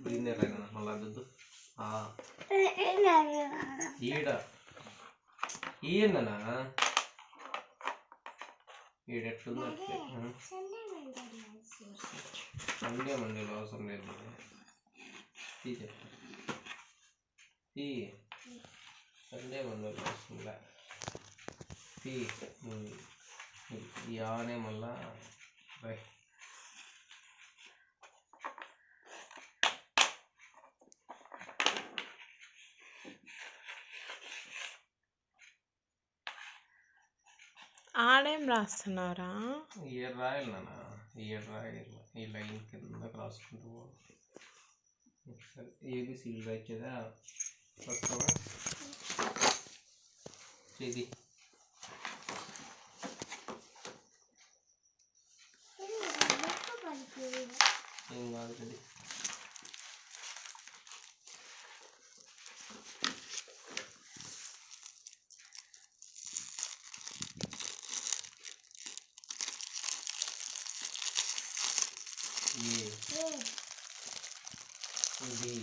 దీన్నే రాయన మళ్ళా దిద్దు ఆ, ఈడ ఈయననా ఈడెట్లుంది. సండే మండేలో అవసరం లేదు తీ సండే మండేలో అవసరం లే. ఈ ఆనే మళ్ళా ఆడేం రాస్తున్నారా? ఇయర్ రాయాలి నాన్న. ఇయర్ రాయాలి. ఈ లైన్ కింద రాసుకుంటూ ఒకసారి ఏబిసిడి రాయిచేదా వస్తావా? ఇది ఏం కాదు ఇది ఏ ఇది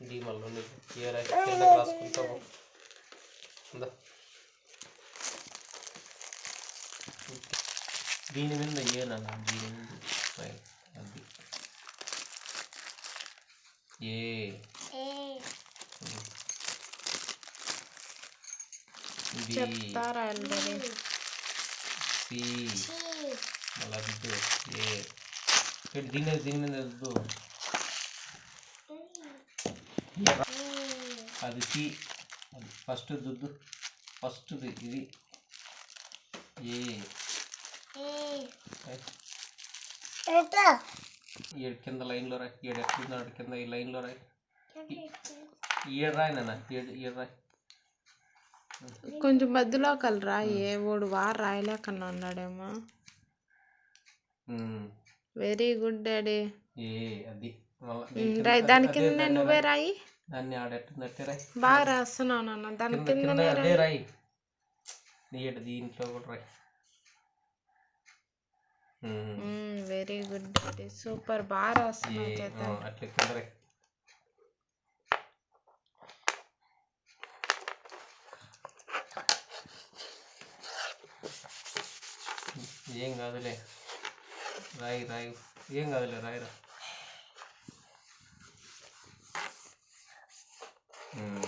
ఇది మళ్ళీ ఉంది. ఏ రాయి కింద రాసుకుంటాము ఉందా దీని మీద ఏనన్నా దీని మీద పై అది ఏ చెప్తారా ఆల్రెడీ సి మళ్ళా దిద్దు ఏ ఇటు దీని మీద దీని మీద దిద్దు ఏ రా- అది సి అది ఫస్ట్ దిద్దు ఫస్ట్ ఇది ఏ రైట్. ఏడు కింద లైన్లో రాయి ఏడు ఎట్లుంది ఆడ కింద ఈ లైన్లో రాయి ఏడు రాయి నాన్న ఏడు ఏడు రాయి కొంచెం మధ్యలో కలరా ఏ ఓడు వారు రాయలేకన్నా ఉన్నాడేమో. వెరీ గుడ్ డాడీ ఏ అది. మళ్ళా దీని కింద- రాయి దాని కింద నువ్వే రాయి. రాయి. దాన్ని రాయి. బాగా రాస్తున్నావు నాన్న. దాని కింద కింద కిందనే అదే రాయి. రాయి. దీంట్లో కూడా రాయి. Um. Very good daddy super బాగా ఏ రాస్తున్నావు ఆ, అట్లా కింద రాయి. ఏం కాదులే. రాయి రాయి. ఏం కాదులే రాయిరా. ఉమ్.